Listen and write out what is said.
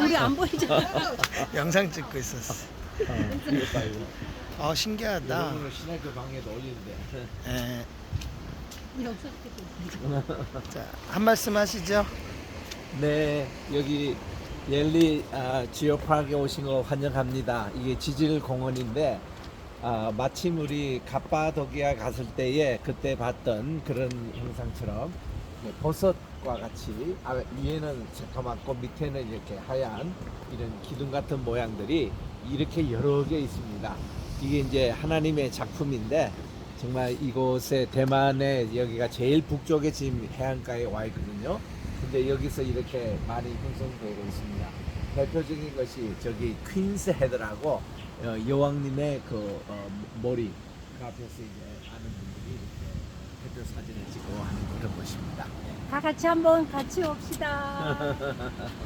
우리 안 보이잖아. 영상 찍고 있었어. 아 신기하다. 신학교 방에도 올리는데. 예. 자, 한 말씀 하시죠. 네, 여기 옐리 아, 지오파크에 오신 거 환영합니다. 이게 지질 공원인데 아, 마침 우리 갑바도기아 갔을 때에 그때 봤던 그런 형상처럼 네, 버섯과 같이 아, 위에는 새까맣고 밑에는 이렇게 하얀 이런 기둥 같은 모양들이 이렇게 여러 개 있습니다. 이게 이제 하나님의 작품인데 정말 이곳에 대만의 여기가 제일 북쪽에 지금 해안가에 와 있거든요. 근데 여기서 이렇게 많이 형성되고 있습니다. 대표적인 것이 저기 퀸스 헤드라고 어, 여왕님의 그 어, 머리 그 앞에서 이제 아는 분들이 이렇게 대표 사진을 찍고 하는 그런 곳입니다. 다 같이 한번 같이 옵시다.